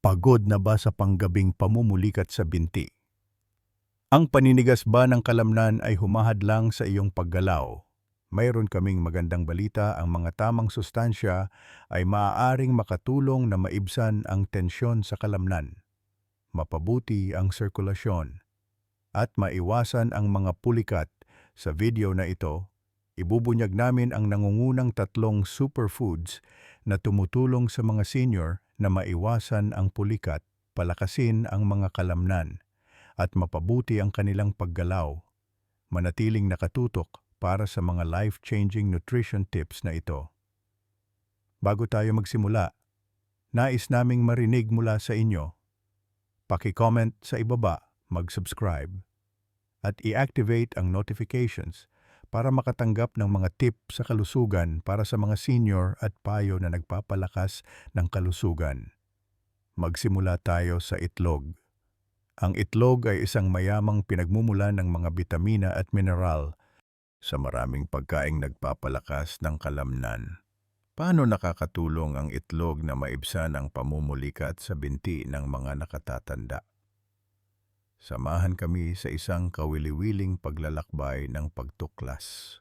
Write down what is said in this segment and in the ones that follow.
Pagod na ba sa panggabing pamumulikat sa binti? Ang paninigas ba ng kalamnan ay humahadlang sa iyong paggalaw? Mayroon kaming magandang balita, ang mga tamang sustansya ay maaaring makatulong na maibsan ang tensyon sa kalamnan, mapabuti ang sirkulasyon, at maiwasan ang mga pulikat. Sa video na ito, ibubunyag namin ang nangungunang tatlong superfoods na tumutulong sa mga senior na maiwasan ang pulikat, palakasin ang mga kalamnan, at mapabuti ang kanilang paggalaw. Manatiling nakatutok para sa mga life-changing nutrition tips na ito. Bago tayo magsimula, nais naming marinig mula sa inyo. Paki-comment sa ibaba, mag-subscribe, at i-activate ang notifications para makatanggap ng mga tip sa kalusugan para sa mga senior at payo na nagpapalakas ng kalusugan. Magsimula tayo sa itlog. Ang itlog ay isang mayamang pinagmumula ng mga bitamina at mineral sa maraming pagkaing nagpapalakas ng kalamnan. Paano nakakatulong ang itlog na maibsan ang pamumulikat sa binti ng mga nakatatanda? Samahan kami sa isang kawili-wiling paglalakbay ng pagtuklas.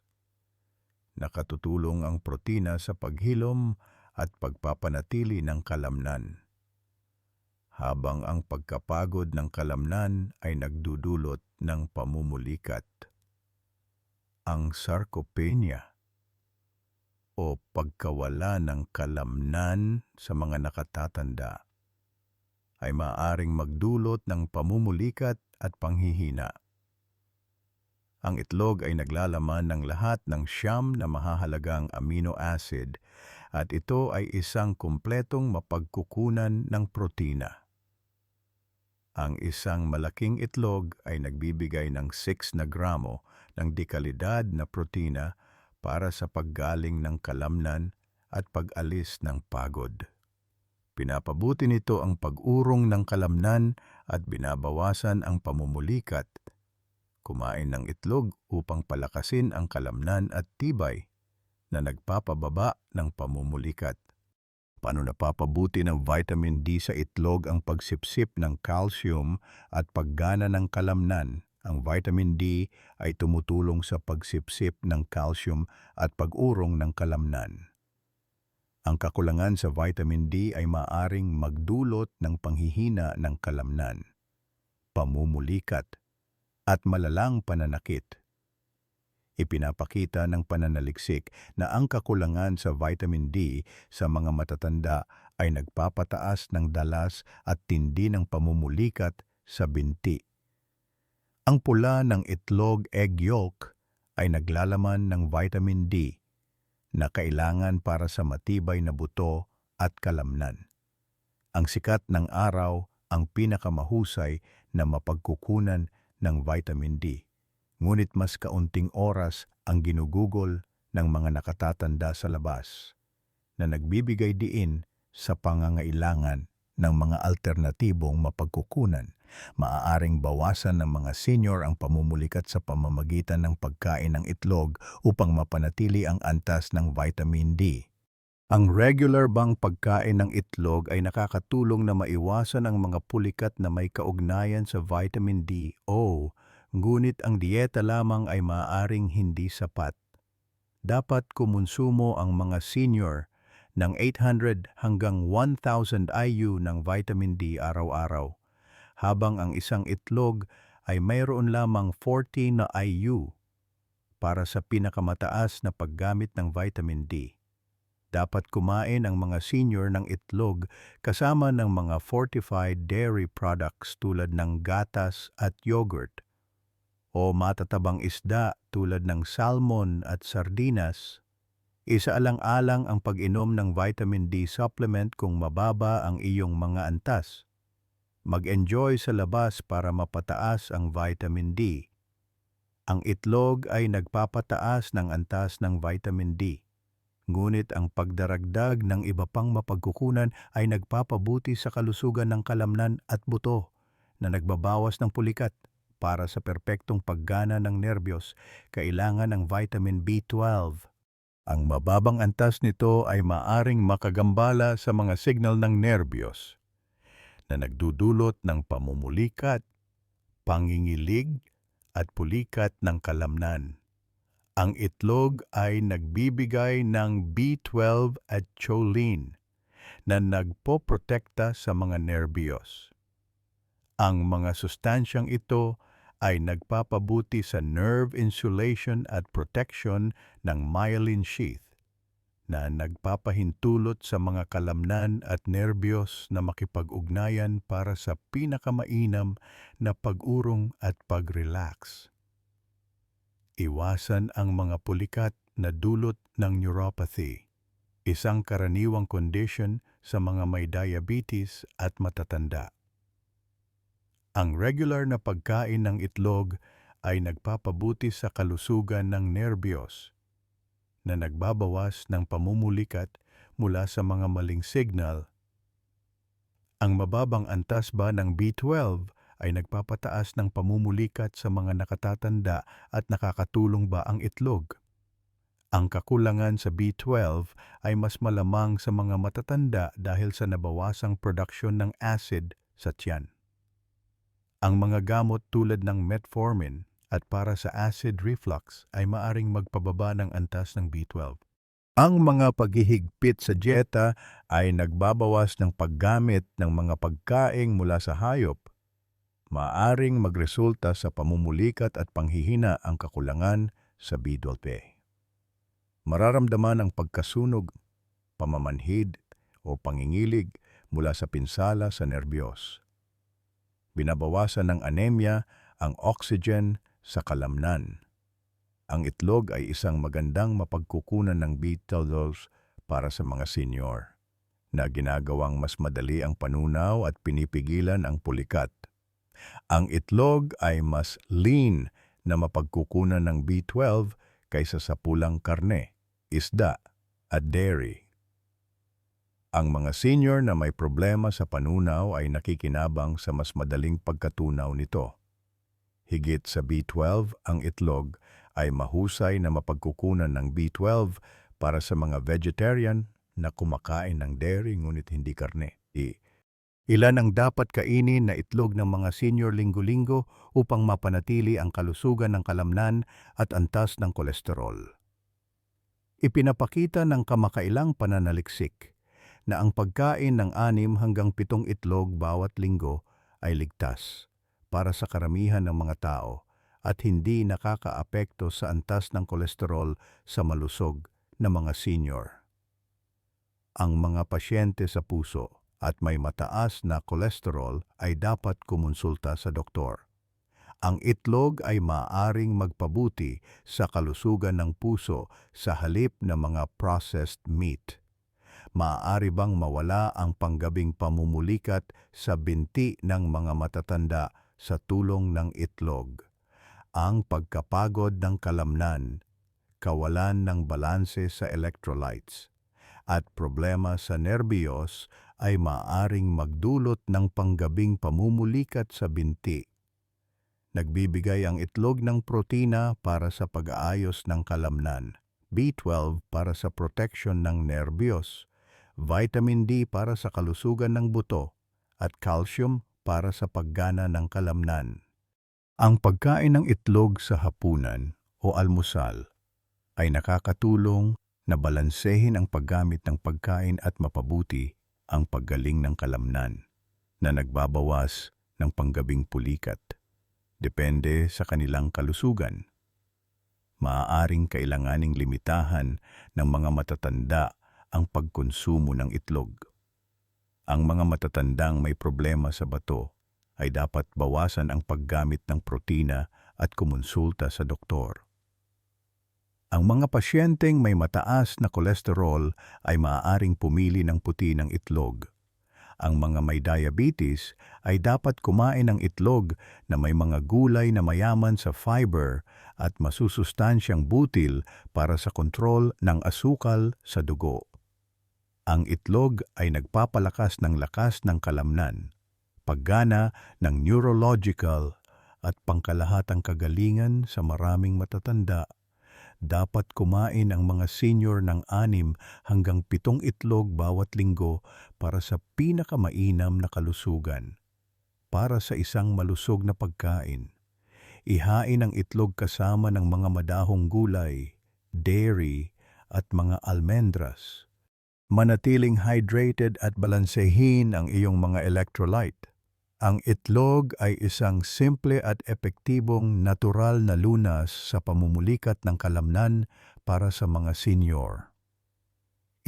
Nakatutulong ang protina sa paghilom at pagpapanatili ng kalamnan. Habang ang pagkapagod ng kalamnan ay nagdudulot ng pamumulikat. Ang sarcopenia o pagkawala ng kalamnan sa mga nakatatanda ay maaring magdulot ng pamumulikat at panghihina. Ang itlog ay naglalaman ng lahat ng siyam na mahahalagang amino acid at ito ay isang kumpletong mapagkukunan ng protina. Ang isang malaking itlog ay nagbibigay ng 6 na gramo ng dekalidad na protina para sa paggaling ng kalamnan at pag-alis ng pagod. Pinapabuti nito ang pag-urong ng kalamnan at binabawasan ang pamumulikat. Kumain ng itlog upang palakasin ang kalamnan at tibay na nagpapababa ng pamumulikat. Paano napapabuti ng vitamin D sa itlog ang pagsipsip ng calcium at paggana ng kalamnan? Ang vitamin D ay tumutulong sa pagsipsip ng calcium at pag-urong ng kalamnan. Ang kakulangan sa vitamin D ay maaring magdulot ng panghihina ng kalamnan, pamumulikat, at malalang pananakit. Ipinapakita ng pananaliksik na ang kakulangan sa vitamin D sa mga matatanda ay nagpapataas ng dalas at tindi ng pamumulikat sa binti. Ang pula ng itlog egg yolk ay naglalaman ng vitamin D na kailangan para sa matibay na buto at kalamnan. Ang sikat ng araw ang pinakamahusay na mapagkukunan ng vitamin D. Ngunit mas kaunting oras ang ginugugol ng mga nakatatanda sa labas na nagbibigay diin sa pangangailangan ng mga alternatibong mapagkukunan. Maaaring bawasan ng mga senior ang pamumulikat sa pamamagitan ng pagkain ng itlog upang mapanatili ang antas ng vitamin D. Ang regular bang pagkain ng itlog ay nakakatulong na maiwasan ang mga pulikat na may kaugnayan sa vitamin D o ngunit ang dieta lamang ay maaaring hindi sapat. Dapat kumonsumo ang mga senior ng 800 hanggang 1,000 IU ng vitamin D araw-araw, habang ang isang itlog ay mayroon lamang 40 na IU para sa pinakamataas na paggamit ng vitamin D. Dapat kumain ang mga senior ng itlog kasama ng mga fortified dairy products tulad ng gatas at yogurt o matatabang isda tulad ng salmon at sardinas. Isaalang-alang ang pag-inom ng vitamin D supplement kung mababa ang iyong mga antas. Mag-enjoy sa labas para mapataas ang vitamin D. Ang itlog ay nagpapataas ng antas ng vitamin D. Ngunit ang pagdaragdag ng iba pang mapagkukunan ay nagpapabuti sa kalusugan ng kalamnan at buto na nagbabawas ng pulikat. Para sa perpektong paggana ng nerbiyos, kailangan ng vitamin B12. Ang mababang antas nito ay maaring makagambala sa mga signal ng nerbiyos. Na nagdudulot ng pamumulikat, pangingilig at pulikat ng kalamnan. Ang itlog ay nagbibigay ng B12 at choline na nagpoprotekta sa mga nerbiyos. Ang mga sustansyang ito ay nagpapabuti sa nerve insulation at protection ng myelin sheath na nagpapahintulot sa mga kalamnan at nerbiyos na makipag-ugnayan para sa pinakamainam na pag-urong at pag-relax. Iwasan ang mga pulikat na dulot ng neuropathy, isang karaniwang condition sa mga may diabetes at matatanda. Ang regular na pagkain ng itlog ay nagpapabuti sa kalusugan ng nerbiyos na nagbabawas ng pamumulikat mula sa mga maling signal. Ang mababang antas ba ng B12 ay nagpapataas ng pamumulikat sa mga nakatatanda at nakakatulong ba ang itlog? Ang kakulangan sa B12 ay mas malamang sa mga matatanda dahil sa nabawasang production ng acid sa tiyan. Ang mga gamot tulad ng metformin at para sa acid reflux ay maaring magpababa ng antas ng B12. Ang mga paghihigpit sa dieta ay nagbabawas ng paggamit ng mga pagkaing mula sa hayop maaring magresulta sa pamumulikat at panghihina ang kakulangan sa B12. Mararamdaman ang pagkasunog, pamamanhid o pangingilig mula sa pinsala sa nerbiyos. Binabawasan ng anemia ang oxygen sa kalamnan. Ang itlog ay isang magandang mapagkukunan ng B12 para sa mga senior na ginagawang mas madali ang panunaw at pinipigilan ang pulikat. Ang itlog ay mas lean na mapagkukunan ng B12 kaysa sa pulang karne, isda at dairy. Ang mga senior na may problema sa panunaw ay nakikinabang sa mas madaling pagkatunaw nito. Higit sa B12, ang itlog ay mahusay na mapagkukunan ng B12 para sa mga vegetarian na kumakain ng dairy ngunit hindi karne. Ilan ang dapat kainin na itlog ng mga senior linggo-linggo upang mapanatili ang kalusugan ng kalamnan at antas ng kolesterol. Ipinapakita ng kamakailang pananaliksik na ang pagkain ng anim hanggang pitong itlog bawat linggo ay ligtas para sa karamihan ng mga tao at hindi nakakaapekto sa antas ng kolesterol sa malusog na mga senior. Ang mga pasyente sa puso at may mataas na kolesterol ay dapat kumonsulta sa doktor. Ang itlog ay maaring magpabuti sa kalusugan ng puso sa halip na mga processed meat. Maaari bang mawala ang panggabing pamumulikat sa binti ng mga matatanda sa tulong ng itlog? Ang pagkapagod ng kalamnan, kawalan ng balanse sa electrolytes, at problema sa nerbiyos ay maaring magdulot ng panggabing pamumulikat sa binti. Nagbibigay ang itlog ng protina para sa pag-aayos ng kalamnan, B12 para sa protection ng nerbiyos, vitamin D para sa kalusugan ng buto, at calcium para sa paggana ng kalamnan. Ang pagkain ng itlog sa hapunan o almusal ay nakakatulong na balansehin ang paggamit ng pagkain at mapabuti ang paggaling ng kalamnan na nagbabawas ng panggabing pulikat. Depende sa kanilang kalusugan. Maaaring kailanganing limitahan ng mga matatanda ang pagkonsumo ng itlog. Ang mga matatandang may problema sa bato ay dapat bawasan ang paggamit ng protina at kumonsulta sa doktor. Ang mga pasyenteng may mataas na kolesterol ay maaaring pumili ng puti ng itlog. Ang mga may diabetes ay dapat kumain ng itlog na may mga gulay na mayaman sa fiber at masusustansyang butil para sa kontrol ng asukal sa dugo. Ang itlog ay nagpapalakas ng lakas ng kalamnan, paggana ng neurological at pangkalahatang kagalingan sa maraming matatanda dapat kumain ang mga senior ng anim hanggang pitong itlog bawat linggo para sa pinakamainam na kalusugan. Para sa isang malusog na pagkain, ihain ang itlog kasama ng mga madahong gulay, dairy, at mga almendras. Manatiling hydrated at balansehin ang iyong mga electrolyte. Ang itlog ay isang simple at epektibong natural na lunas sa pamumulikat ng kalamnan para sa mga senior.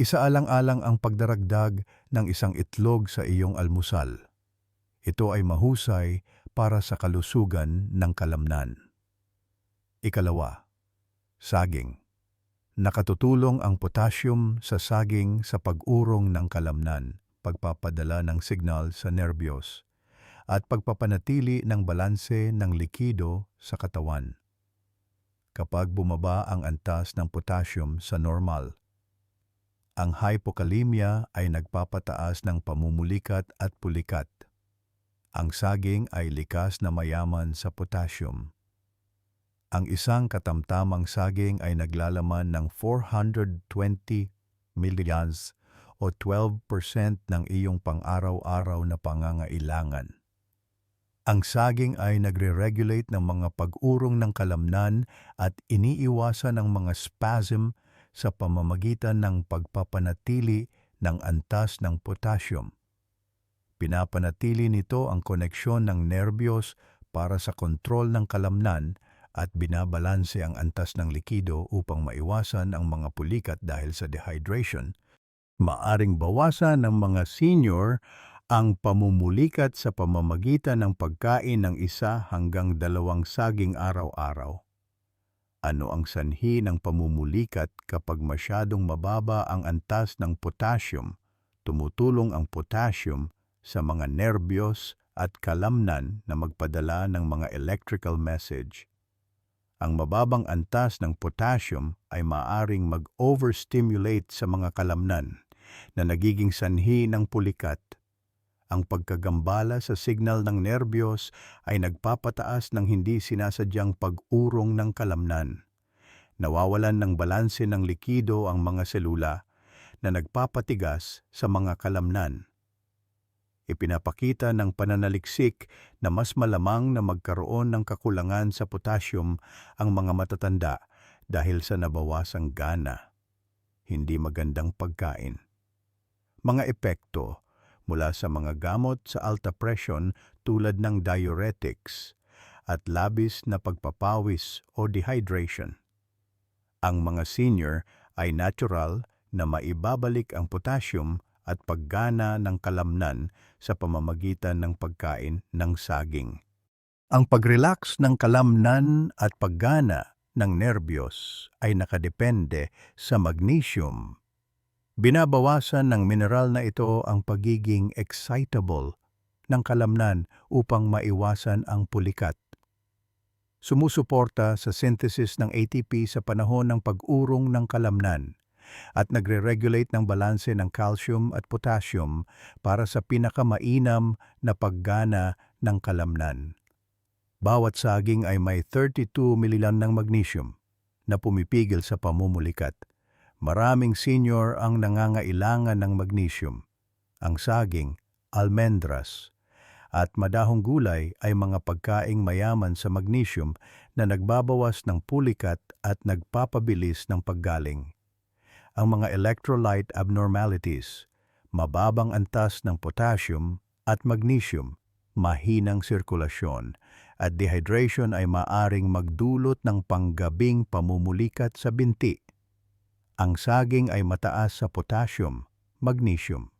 Isaalang-alang ang pagdaragdag ng isang itlog sa iyong almusal. Ito ay mahusay para sa kalusugan ng kalamnan. Ikalawa, saging. Nakatutulong ang potassium sa saging sa pag-urong ng kalamnan, pagpapadala ng signal sa nerbiyos, at pagpapanatili ng balanse ng likido sa katawan. Kapag bumaba ang antas ng potassium sa normal, ang hypokalemia ay nagpapataas ng pamumulikat at pulikat. Ang saging ay likas na mayaman sa potassium. Ang isang katamtamang saging ay naglalaman ng 420 millions o 12% ng iyong pang-araw-araw na pangangailangan. Ang saging ay nagre-regulate ng mga pag-urong ng kalamnan at iniiwasan ang mga spasm sa pamamagitan ng pagpapanatili ng antas ng potassium. Pinapanatili nito ang koneksyon ng nerbiyos para sa kontrol ng kalamnan at binabalanse ang antas ng likido upang maiwasan ang mga pulikat dahil sa dehydration. Maaring bawasan ng mga senior ang pamumulikat sa pamamagitan ng pagkain ng isa hanggang dalawang saging araw-araw. Ano ang sanhi ng pamumulikat kapag masyadong mababa ang antas ng potassium? Tumutulong ang potassium sa mga nerbiyos at kalamnan na magpadala ng mga electrical message. Ang mababang antas ng potassium ay maaring mag-overstimulate sa mga kalamnan na nagiging sanhi ng pulikat ang pagkagambala sa signal ng nerbiyos ay nagpapataas ng hindi sinasadyang pag-urong ng kalamnan. Nawawalan ng balanse ng likido ang mga selula na nagpapatigas sa mga kalamnan. Ipinapakita ng pananaliksik na mas malamang na magkaroon ng kakulangan sa potassium ang mga matatanda dahil sa nabawasang gana. Hindi magandang pagkain. Mga epekto mula sa mga gamot sa alta presyon tulad ng diuretics at labis na pagpapawis o dehydration. Ang mga senior ay natural na maibabalik ang potassium at paggana ng kalamnan sa pamamagitan ng pagkain ng saging. Ang pag-relax ng kalamnan at paggana ng nerbiyos ay nakadepende sa magnesium Binabawasan ng mineral na ito ang pagiging excitable ng kalamnan upang maiwasan ang pulikat. Sumusuporta sa synthesis ng ATP sa panahon ng pag-urong ng kalamnan at nagre-regulate ng balanse ng calcium at potassium para sa pinakamainam na paggana ng kalamnan. Bawat saging ay may 32 mililan ng magnesium na pumipigil sa pamumulikat Maraming senior ang nangangailangan ng magnesium. Ang saging, almendras, at madahong gulay ay mga pagkaing mayaman sa magnesium na nagbabawas ng pulikat at nagpapabilis ng paggaling. Ang mga electrolyte abnormalities, mababang antas ng potassium at magnesium, mahinang sirkulasyon, at dehydration ay maaring magdulot ng panggabing pamumulikat sa binti ang saging ay mataas sa potassium, magnesium,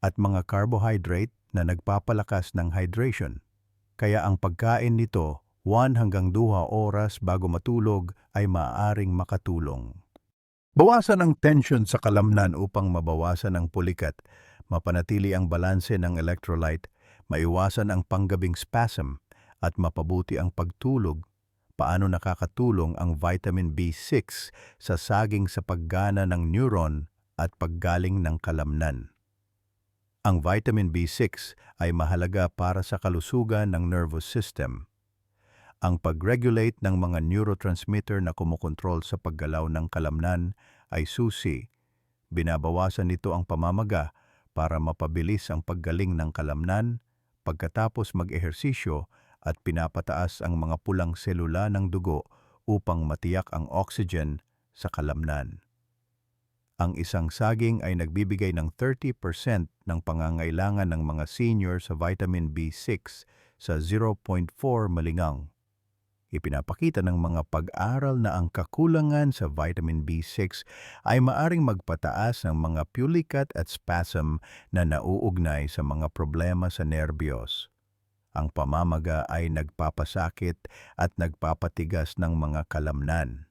at mga carbohydrate na nagpapalakas ng hydration. Kaya ang pagkain nito 1 hanggang 2 oras bago matulog ay maaaring makatulong. Bawasan ang tension sa kalamnan upang mabawasan ang pulikat, mapanatili ang balanse ng electrolyte, maiwasan ang panggabing spasm, at mapabuti ang pagtulog paano nakakatulong ang vitamin B6 sa saging sa paggana ng neuron at paggaling ng kalamnan. Ang vitamin B6 ay mahalaga para sa kalusugan ng nervous system. Ang pag-regulate ng mga neurotransmitter na kumukontrol sa paggalaw ng kalamnan ay susi. Binabawasan nito ang pamamaga para mapabilis ang paggaling ng kalamnan pagkatapos mag-ehersisyo at pinapataas ang mga pulang selula ng dugo upang matiyak ang oxygen sa kalamnan. Ang isang saging ay nagbibigay ng 30% ng pangangailangan ng mga senior sa vitamin B6 sa 0.4 malingang. Ipinapakita ng mga pag-aral na ang kakulangan sa vitamin B6 ay maaring magpataas ng mga pulikat at spasm na nauugnay sa mga problema sa nerbiyos. Ang pamamaga ay nagpapasakit at nagpapatigas ng mga kalamnan.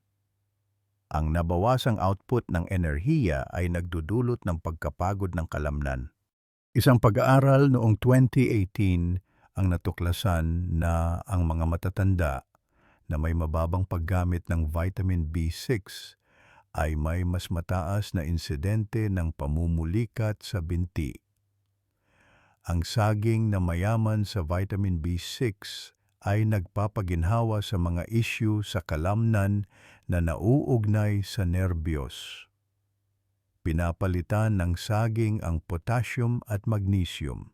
Ang nabawasang output ng enerhiya ay nagdudulot ng pagkapagod ng kalamnan. Isang pag-aaral noong 2018 ang natuklasan na ang mga matatanda na may mababang paggamit ng vitamin B6 ay may mas mataas na insidente ng pamumulikat sa binti. Ang saging na mayaman sa vitamin B6 ay nagpapaginhawa sa mga isyu sa kalamnan na nauugnay sa nerbiyos. Pinapalitan ng saging ang potassium at magnesium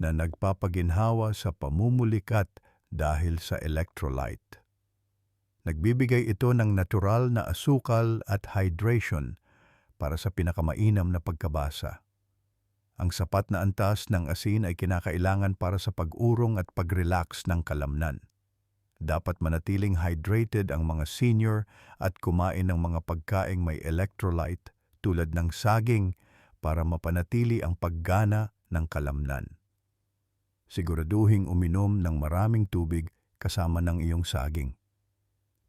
na nagpapaginhawa sa pamumulikat dahil sa electrolyte. Nagbibigay ito ng natural na asukal at hydration para sa pinakamainam na pagkabasa. Ang sapat na antas ng asin ay kinakailangan para sa pag-urong at pag-relax ng kalamnan. Dapat manatiling hydrated ang mga senior at kumain ng mga pagkaing may electrolyte tulad ng saging para mapanatili ang paggana ng kalamnan siguraduhing uminom ng maraming tubig kasama ng iyong saging.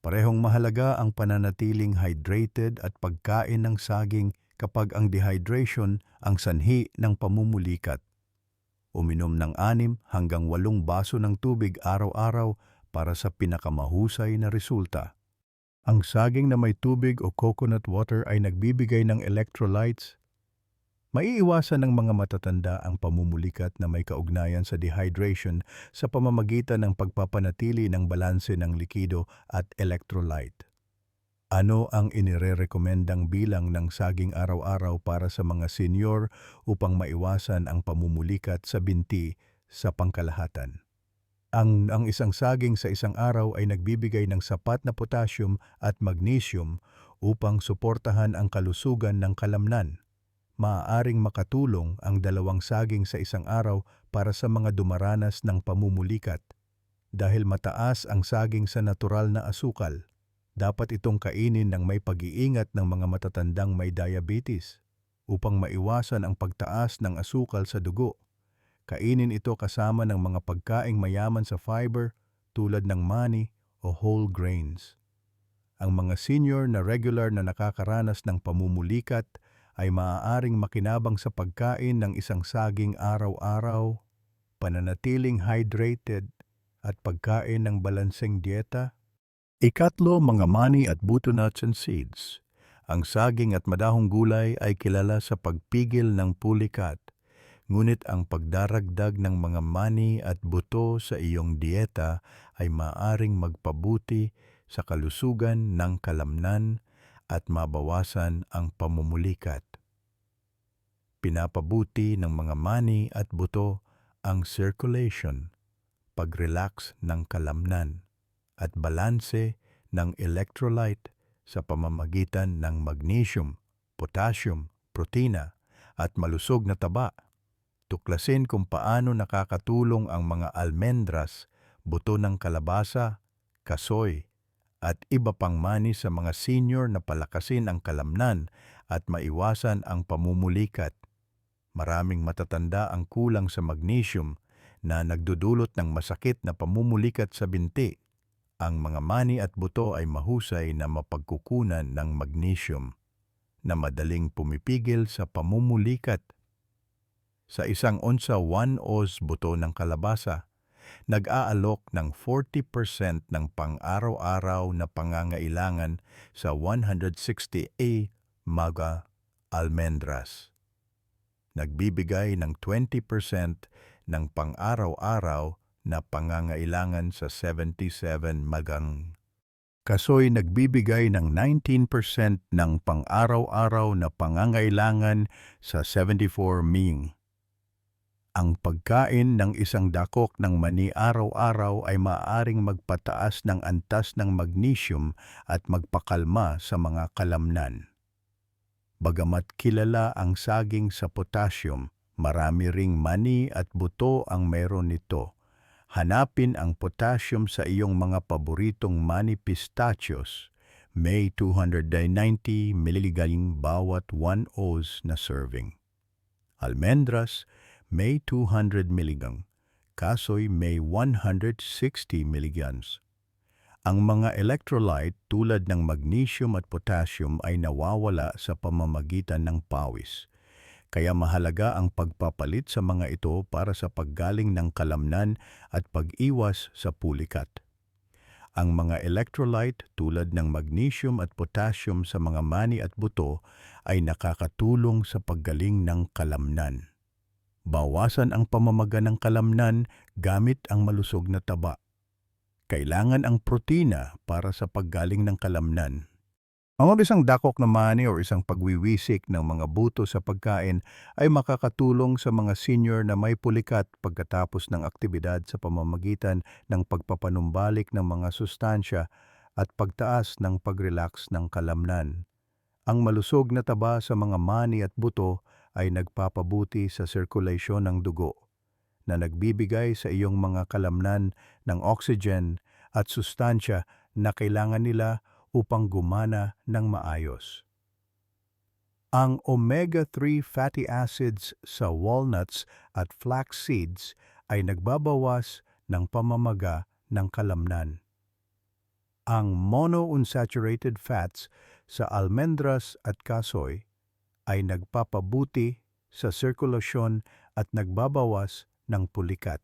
Parehong mahalaga ang pananatiling hydrated at pagkain ng saging kapag ang dehydration ang sanhi ng pamumulikat. Uminom ng anim hanggang walong baso ng tubig araw-araw para sa pinakamahusay na resulta. Ang saging na may tubig o coconut water ay nagbibigay ng electrolytes Maiiwasan ng mga matatanda ang pamumulikat na may kaugnayan sa dehydration sa pamamagitan ng pagpapanatili ng balanse ng likido at electrolyte. Ano ang inirerekomendang bilang ng saging araw-araw para sa mga senior upang maiwasan ang pamumulikat sa binti sa pangkalahatan? Ang, ang isang saging sa isang araw ay nagbibigay ng sapat na potassium at magnesium upang suportahan ang kalusugan ng kalamnan maaaring makatulong ang dalawang saging sa isang araw para sa mga dumaranas ng pamumulikat. Dahil mataas ang saging sa natural na asukal, dapat itong kainin ng may pag-iingat ng mga matatandang may diabetes upang maiwasan ang pagtaas ng asukal sa dugo. Kainin ito kasama ng mga pagkaing mayaman sa fiber tulad ng mani o whole grains. Ang mga senior na regular na nakakaranas ng pamumulikat ay maaaring makinabang sa pagkain ng isang saging araw-araw, pananatiling hydrated, at pagkain ng balanseng dieta. Ikatlo, mga mani at butternut and seeds. Ang saging at madahong gulay ay kilala sa pagpigil ng pulikat, ngunit ang pagdaragdag ng mga mani at buto sa iyong dieta ay maaring magpabuti sa kalusugan ng kalamnan at mabawasan ang pamumulikat. Pinapabuti ng mga mani at buto ang circulation, pag-relax ng kalamnan, at balanse ng electrolyte sa pamamagitan ng magnesium, potassium, protina, at malusog na taba. Tuklasin kung paano nakakatulong ang mga almendras, buto ng kalabasa, kasoy, at iba pang mani sa mga senior na palakasin ang kalamnan at maiwasan ang pamumulikat. Maraming matatanda ang kulang sa magnesium na nagdudulot ng masakit na pamumulikat sa binti. Ang mga mani at buto ay mahusay na mapagkukunan ng magnesium na madaling pumipigil sa pamumulikat. Sa isang onsa 1 oz buto ng kalabasa, nag-aalok ng 40% ng pang-araw-araw na pangangailangan sa 160A maga almendras. Nagbibigay ng 20% ng pang-araw-araw na pangangailangan sa 77 magang. Kasoy nagbibigay ng 19% ng pang-araw-araw na pangangailangan sa 74 ming. Ang pagkain ng isang dakok ng mani araw-araw ay maaaring magpataas ng antas ng magnesium at magpakalma sa mga kalamnan. Bagamat kilala ang saging sa potassium, marami ring mani at buto ang meron nito. Hanapin ang potassium sa iyong mga paboritong mani pistachios. May 290 mg bawat 1 oz na serving. Almendras, may 200 mg. Kasoy may 160 mg. Ang mga electrolyte tulad ng magnesium at potassium ay nawawala sa pamamagitan ng pawis. Kaya mahalaga ang pagpapalit sa mga ito para sa paggaling ng kalamnan at pag-iwas sa pulikat. Ang mga electrolyte tulad ng magnesium at potassium sa mga mani at buto ay nakakatulong sa paggaling ng kalamnan. Bawasan ang pamamaga ng kalamnan gamit ang malusog na taba. Kailangan ang protina para sa paggaling ng kalamnan. Ang isang dakok na mani o isang pagwiwisik ng mga buto sa pagkain ay makakatulong sa mga senior na may pulikat pagkatapos ng aktibidad sa pamamagitan ng pagpapanumbalik ng mga sustansya at pagtaas ng pag-relax ng kalamnan. Ang malusog na taba sa mga mani at buto ay nagpapabuti sa sirkulasyon ng dugo na nagbibigay sa iyong mga kalamnan ng oxygen at sustansya na kailangan nila upang gumana ng maayos. Ang omega-3 fatty acids sa walnuts at flax seeds ay nagbabawas ng pamamaga ng kalamnan. Ang monounsaturated fats sa almendras at kasoy ay nagpapabuti sa sirkulasyon at nagbabawas ng pulikat.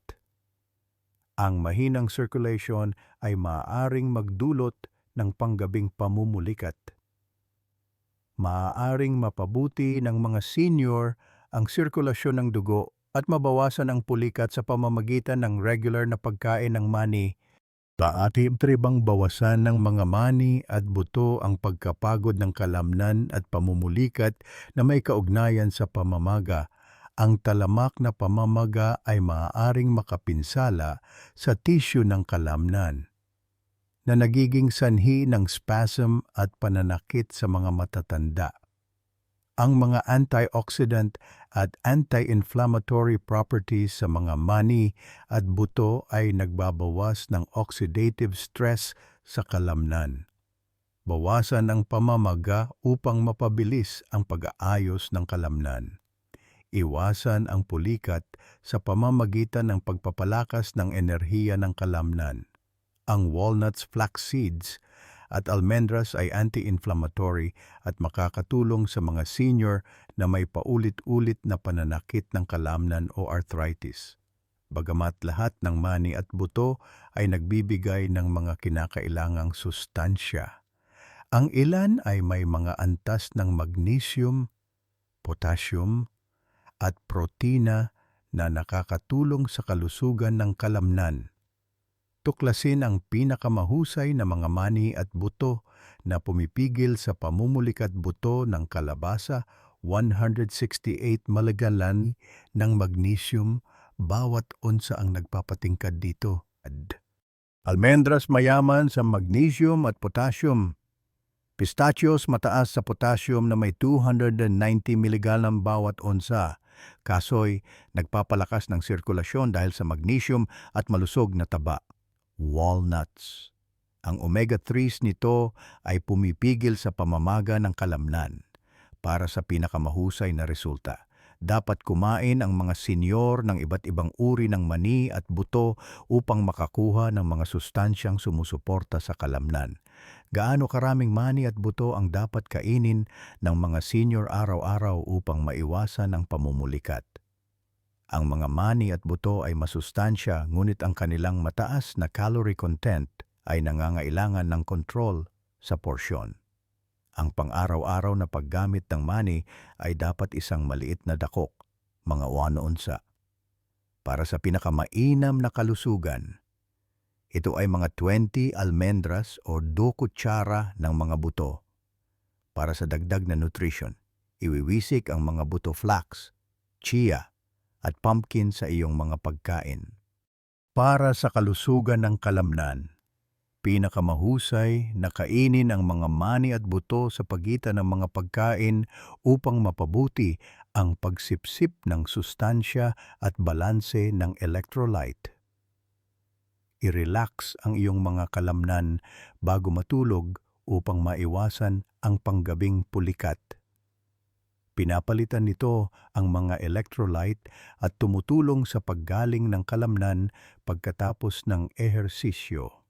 Ang mahinang circulation ay maaaring magdulot ng panggabing pamumulikat. Maaaring mapabuti ng mga senior ang sirkulasyon ng dugo at mabawasan ang pulikat sa pamamagitan ng regular na pagkain ng mani. Paatib tribang bawasan ng mga mani at buto ang pagkapagod ng kalamnan at pamumulikat na may kaugnayan sa pamamaga. Ang talamak na pamamaga ay maaaring makapinsala sa tissue ng kalamnan na nagiging sanhi ng spasm at pananakit sa mga matatanda. Ang mga antioxidant at anti-inflammatory properties sa mga mani at buto ay nagbabawas ng oxidative stress sa kalamnan. Bawasan ang pamamaga upang mapabilis ang pag-aayos ng kalamnan. Iwasan ang pulikat sa pamamagitan ng pagpapalakas ng enerhiya ng kalamnan ang walnuts, flax seeds at almendras ay anti-inflammatory at makakatulong sa mga senior na may paulit-ulit na pananakit ng kalamnan o arthritis. Bagamat lahat ng mani at buto ay nagbibigay ng mga kinakailangang sustansya. Ang ilan ay may mga antas ng magnesium, potassium, at protina na nakakatulong sa kalusugan ng kalamnan tuklasin ang pinakamahusay na mga mani at buto na pumipigil sa pamumulikat buto ng kalabasa 168 malagalan ng magnesium bawat onsa ang nagpapatingkad dito. Almendras mayaman sa magnesium at potassium. Pistachios mataas sa potassium na may 290 mg bawat onsa. Kasoy, nagpapalakas ng sirkulasyon dahil sa magnesium at malusog na taba walnuts. Ang omega-3s nito ay pumipigil sa pamamaga ng kalamnan. Para sa pinakamahusay na resulta, dapat kumain ang mga senyor ng iba't ibang uri ng mani at buto upang makakuha ng mga sustansyang sumusuporta sa kalamnan. Gaano karaming mani at buto ang dapat kainin ng mga senior araw-araw upang maiwasan ang pamumulikat? Ang mga mani at buto ay masustansya ngunit ang kanilang mataas na calorie content ay nangangailangan ng kontrol sa porsyon. Ang pang-araw-araw na paggamit ng mani ay dapat isang maliit na dakok, mga 1 unsa. para sa pinakamainam na kalusugan. Ito ay mga 20 almendras o 2 kutsara ng mga buto. Para sa dagdag na nutrition, iwiwisik ang mga buto flax, chia, at pumpkin sa iyong mga pagkain. Para sa kalusugan ng kalamnan, pinakamahusay na kainin ang mga mani at buto sa pagitan ng mga pagkain upang mapabuti ang pagsipsip ng sustansya at balanse ng electrolyte. I-relax ang iyong mga kalamnan bago matulog upang maiwasan ang panggabing pulikat. Pinapalitan nito ang mga electrolyte at tumutulong sa paggaling ng kalamnan pagkatapos ng ehersisyo.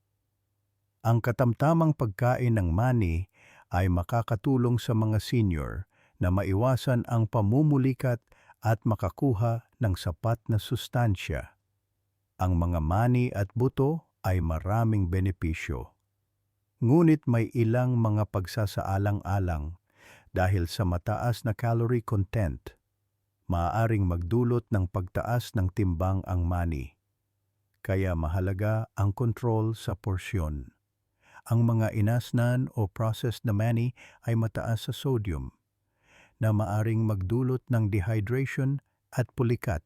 Ang katamtamang pagkain ng mani ay makakatulong sa mga senior na maiwasan ang pamumulikat at makakuha ng sapat na sustansya. Ang mga mani at buto ay maraming benepisyo. Ngunit may ilang mga pagsasaalang-alang dahil sa mataas na calorie content. Maaaring magdulot ng pagtaas ng timbang ang mani. Kaya mahalaga ang kontrol sa porsyon. Ang mga inasnan o processed na mani ay mataas sa sodium na maaring magdulot ng dehydration at pulikat.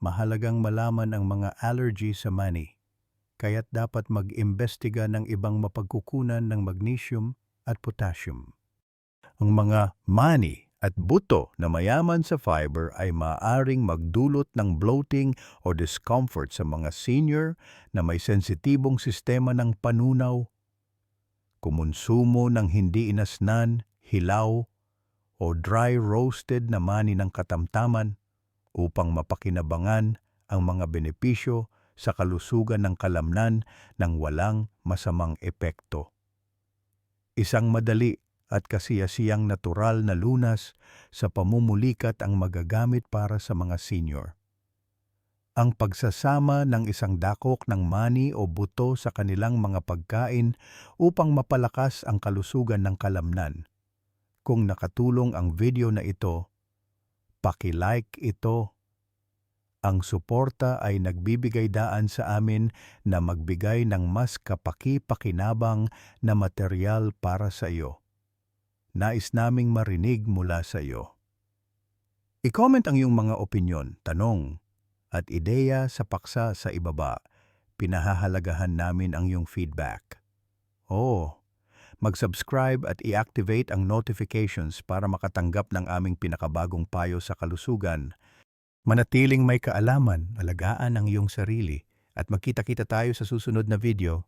Mahalagang malaman ang mga allergy sa mani, kaya't dapat mag-imbestiga ng ibang mapagkukunan ng magnesium at potassium. Ang mga mani at buto na mayaman sa fiber ay maaring magdulot ng bloating o discomfort sa mga senior na may sensitibong sistema ng panunaw. Kumonsumo ng hindi inasnan, hilaw o dry roasted na mani ng katamtaman upang mapakinabangan ang mga benepisyo sa kalusugan ng kalamnan ng walang masamang epekto. Isang madali at kasiyasiyang natural na lunas sa pamumulikat ang magagamit para sa mga senior. Ang pagsasama ng isang dakok ng mani o buto sa kanilang mga pagkain upang mapalakas ang kalusugan ng kalamnan kung nakatulong ang video na ito, paki-like ito. Ang suporta ay nagbibigay daan sa amin na magbigay ng mas kapaki-pakinabang na material para sa iyo. Nais naming marinig mula sa iyo. I-comment ang iyong mga opinyon, tanong, at ideya sa paksa sa ibaba. Pinahahalagahan namin ang iyong feedback. Oh, mag-subscribe at i-activate ang notifications para makatanggap ng aming pinakabagong payo sa kalusugan. Manatiling may kaalaman, alagaan ang iyong sarili at magkita-kita tayo sa susunod na video.